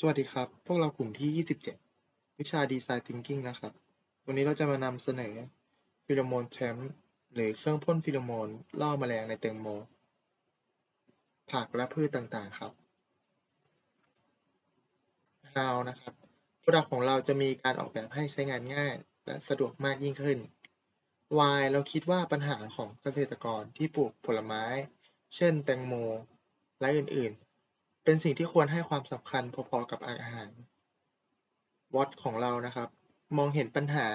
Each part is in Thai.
สวัสดีครับ พวกเรากลุ่มที่ 27 วิชา Design Thinking นะครับ วันนี้เราจะมานำเสนอฟิโลโมนแชมป์หรือเครื่องพ่นฟิโลโมนล่อแมลงในแตงโม ผักและพืชต่างๆครับ How นะครับ Product ของเราจะมีการออกแบบให้ใช้งานง่าย และสะดวกมากยิ่งขึ้น Why เราคิดว่าปัญหาของเกษตรกรที่ปลูกผลไม้ เช่น แตงโม และอื่นๆ เป็นสิ่งที่ควรให้ความสำคัญพอๆกับอาหาร What ของเรานะครับ มองเห็นปัญหา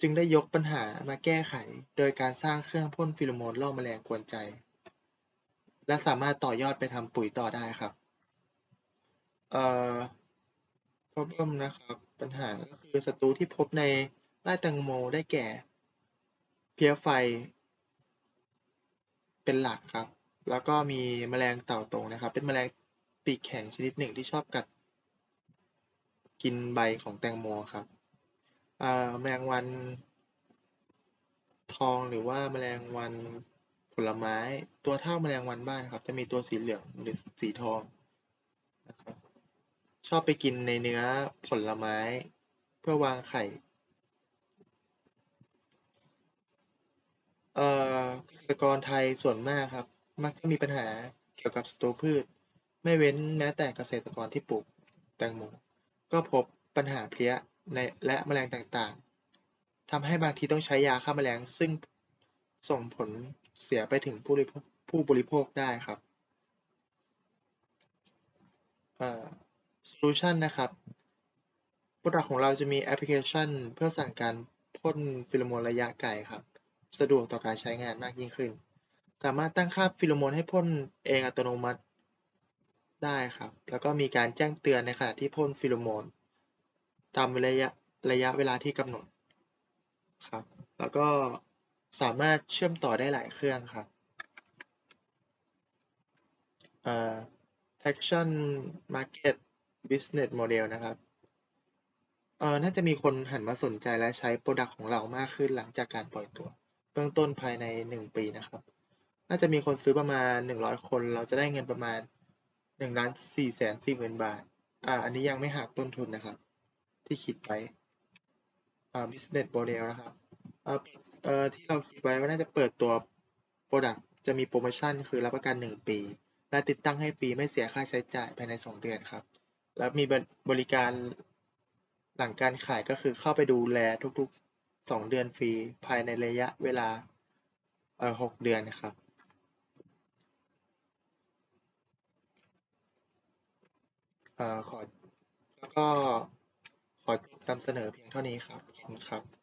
จึงได้ยกปัญหามาแก้ไข โดยการสร้างเครื่องพ่นฟีโรโมนล่อแมลงกวนใจ และสามารถต่อยอดไปทำปุ๋ยต่อได้ครับ เอ่อ problem นะครับ ปัญหาก็คือศัตรูที่พบในไร่แตงโมได้แก่ เพลี้ยไฟ เป็นหลักครับ แล้วก็มีแมลงเต่าตงนะครับ เป็นแมลงปีกแข็งชนิดหนึ่งที่ชอบกัด กินใบของแตงโมครับแมลงวันทองหรือว่าแมลงวันผลไม้ ตัวเท่าแมลงวันบ้านครับ จะมีตัวสีเหลืองหรือสีทองนะครับชอบไปกินในเนื้อผลไม้ เพื่อวางไข่เอ่อเกษตรกรไทยส่วนมากครับ มักจะมีปัญหาเกี่ยวกับศัตรูพืช ไม่เว้นแม้แต่เกษตรกรที่ปลูกแตงโมก็พบปัญหาเพลี้ยในและแมลงต่างๆทำให้บางทีต้องใช้ยาฆ่าแมลงซึ่งส่งผลเสียไปถึงผู้บริโภคผู้บริโภคได้ครับเอ่อ solution นะครับ Product ของเราจะมีแอปพลิเคชัน เพื่อสั่งการพ่นฟีโรโมนระยะไกลครับ สะดวกต่อการใช้งานมากยิ่งขึ้น สามารถตั้งค่าฟีโรโมนให้พ่นเองอัตโนมัติได้ครับ แล้วก็มีการแจ้งเตือนในขณะที่พ่นฟีโรโมน ตามระยะระยะเวลาที่กำหนดครับ แล้วก็สามารถเชื่อมต่อได้หลายเครื่องครับเอ่อ traction market business model นะครับเอ่อน่าจะมีคนหันมาสนใจและใช้ Product ของเรามากขึ้นหลังจากการปล่อยตัว เบื้องต้นภายใน 1 ปีนะครับ น่าจะมีคนซื้อประมาณ100คน เราจะได้เงินประมาณ1ล้าน4แสน4หมื่นบาท อ่า อันนี้ยังไม่หักต้นทุนนะครับ ที่คิดไว้อ่า business model นะครับอ่อเอ่อที่เราคิดไว้ว่าน่าจะเปิดตัว Product จะมีโปรโมชั่นคือรับประกัน1ปี และติดตั้งให้ฟรีไม่เสียค่าใช้จ่ายภายใน2เดือนครับ แล้วมีบริการหลังการขายก็คือเข้าไปดูแลทุกๆ2เดือนฟรีภายในระยะเวลาเอ่อ6เดือนครับ เอ่อ ขอแล้วก็ขอจบนำเสนอเพียงเท่านี้ครับ ขอบคุณครับ